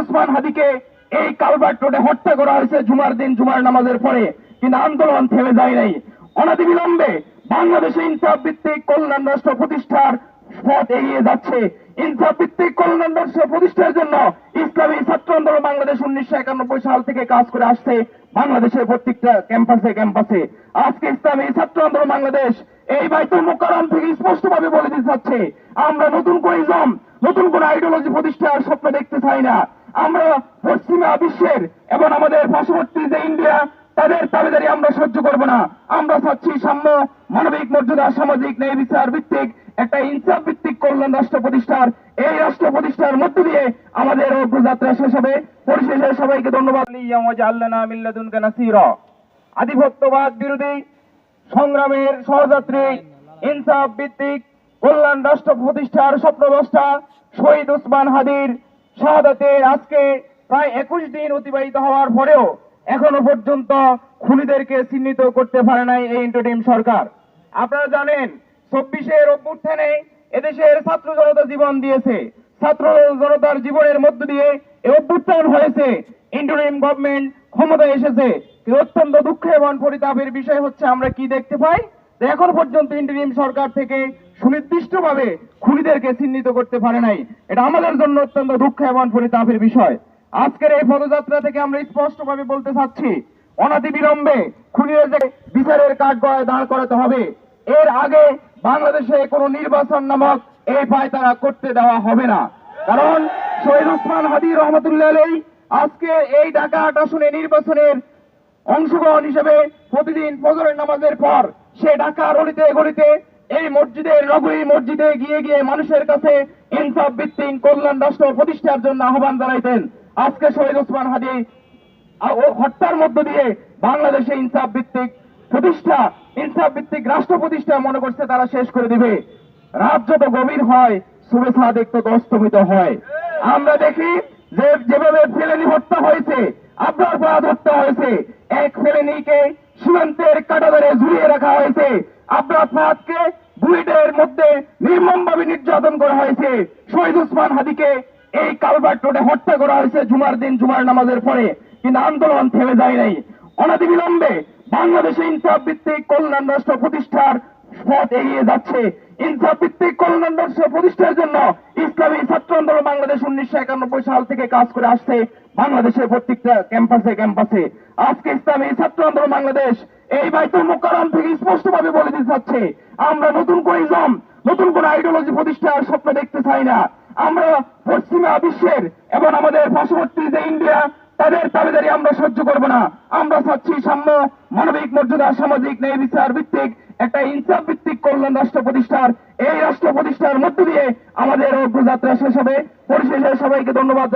উসমান হাদিকে এই কালভার্ট রোডে হত্যা করা হয়েছে জুমার দিন, জুমার নামাজের পরে। কিন্তু আন্দোলন থেমে যায় নাই। অনাদি বিলম্বে বাংলাদেশে ইনসাফ ভিত্তিক কল্যাণ রাষ্ট্র প্রতিষ্ঠার পথ এগিয়ে যাচ্ছে। ইনসাফ ভিত্তিক কল্যাণ রাষ্ট্র প্রতিষ্ঠার জন্য ইসলামী ছাত্র আন্দোলন বাংলাদেশ উনিশশো একানব্বই সাল থেকে কাজ করে আসছে বাংলাদেশের প্রত্যেকটা ক্যাম্পাসে ক্যাম্পাসে। আজকে ইসলামী ছাত্র আন্দোলন বাংলাদেশ এই বাইতুল মোকারম থেকে স্পষ্টভাবে বলে দিতে চাচ্ছে, আমরা নতুন করে ইসলাম, নতুন কোন আইডিওলজি প্রতিষ্ঠার স্বপ্ন দেখতে চাই না। আমরা পশ্চিমা বিশ্বের এবং আমাদের পার্শ্ববর্তী যে ইন্ডিয়া, তাদের দাবিদারি আমরা সহ্য করব না। আমরা চাচ্ছি সাম্য, মানবিক মর্যাদা, সামাজিক ন্যায় বিচার ভিত্তিক একটা ইনসাফ ভিত্তিক কল্যাণ রাষ্ট্র প্রতিষ্ঠার। এই রাষ্ট্র প্রতিষ্ঠার মধ্য দিয়ে আমাদের অগ্রযাত্রা শেষ হবে। পরিশেষে সবাইকে ধন্যবাদ। আধিপত্যবাদ বিরোধী সংগ্রামের সহযাত্রী, ইনসাফ ভিত্তিক কল্যাণ রাষ্ট্র প্রতিষ্ঠার স্বপ্নদ্রষ্টা শহীদ উসমান হাদির শাহাদাতের আজকে প্রায় একুশ দিন অতিবাহিত হওয়ার পরেও এখনও পর্যন্ত খুনিদেরকে চিহ্নিত করতে পারে নাই এই ইন্টারিম সরকার। আপনারা জানেন, চব্বিশের অভ্যুত্থানে এদেশের ছাত্র জনতা জীবন দিয়েছে। ছাত্র জনতার জীবনের মধ্য দিয়ে এই অভ্যুত্থান হয়েছে। ইন্টারিম গভর্নমেন্ট ক্ষমতায় এসেছে। অত্যন্ত দুঃখ এবং পরিতাপের বিষয় হচ্ছে, আমরা কি দেখতে পাই? এখন পর্যন্ত ইন্টারিম সরকার থেকে সুনির্দিষ্টভাবে খুনিদেরকে চিহ্নিত করতে পারে নাই। এটা আমাদের জন্য অত্যন্ত দুঃখ এবং পরিতাপের বিষয়। আজকের এই পদযাত্রা থেকে আমরা স্পষ্টভাবে বলতে চাচ্ছি, অনাদি বিলম্বে খুনিদের বিচারের কাঠ গড়ায় দাঁড় করাতে হবে, এর আগে বাংলাদেশে কোনো নির্বাচন নামক এই পায় তারা করতে দেওয়া হবে না। কারণ শহীদ উসমান হাদি রহমতুল্লাহ আজকে এই ঢাকা আট আসনে নির্বাচনের অংশগ্রহণ হিসেবে প্রতিদিন ফজরের নামাজের পর সে ঢাকা অলিতে গলিতে এই মসজিদের নগরী মসজিদে গিয়ে গিয়ে মানুষের কাছে ইনসাফ ভিত্তিক কল্যাণ, রাষ্ট্র প্রতিষ্ঠার জন্য আহ্বান জানাইতেন। আজকে শহীদ ওসমান হাদি হত্যার মধ্য দিয়ে বাংলাদেশে ইনসাফ ভিত্তিক প্রতিষ্ঠা, ইনসাফ ভিত্তিক রাষ্ট্র প্রতিষ্ঠা মনে করছে তারা শেষ করে দিবে। রাত যত গভীর হয় শুভেচ্ছা দেখতে অস্তমিত হয়। আমরা দেখি যে যেভাবে ফেলেনি হত্যা হয়েছে পা হত্যা হয়েছে, এক ফেলেনিকে সীমান্তের কাটাদারে ঝুলিয়ে রাখা হয়েছে আপনার ফাঁদকে বুয়েটের মধ্যে নির্মমভাবে নির্যাতন করা হয়েছে। শহীদ উসমান হাদিকে এই কালভার্ট রোডে হত্যা করা হয়েছে জুমার দিন, জুমার নামাজের পরে। কিন্তু আন্দোলন থেমে যায় নাই। অনাদি বিলম্বে বাংলাদেশে ইনসাফ ভিত্তিক কল্যাণ রাষ্ট্র প্রতিষ্ঠার পথ এগিয়ে যাচ্ছে। ইনসাফ ভিত্তিক কল্যাণ রাষ্ট্র প্রতিষ্ঠার জন্য ইসলামী ছাত্র আন্দোলন বাংলাদেশ উনিশশো একানব্বই সাল থেকে কাজ করে আসছে বাংলাদেশের প্রত্যেকটা ক্যাম্পাসে ক্যাম্পাসে। আজকে ইসলামী ছাত্র আন্দোলন বাংলাদেশ এই বাইতুল মোকারম থেকে স্পষ্টভাবে বলে দিতে চাচ্ছে, আমরা নতুন করে ইসলাম, নতুন কোন আইডিওলজি প্রতিষ্ঠার স্বপ্ন দেখতে চাই না। আমরা পশ্চিমা বিশ্বের এবং আমাদের পার্শ্ববর্তী যে ইন্ডিয়া, তাদের দাবিদারি আমরা সহ্য করব না। আমরা চাচ্ছি সাম্য, মানবিক মর্যাদা, সামাজিক ন্যায় বিচার ভিত্তিক একটা ইনসাফ ভিত্তিক কল্যাণ রাষ্ট্র প্রতিষ্ঠার, এই রাষ্ট্র প্রতিষ্ঠার মধ্য দিয়ে আমাদের অগ্রযাত্রা শেষ হবে পরিশেষে সবাইকে ধন্যবাদ।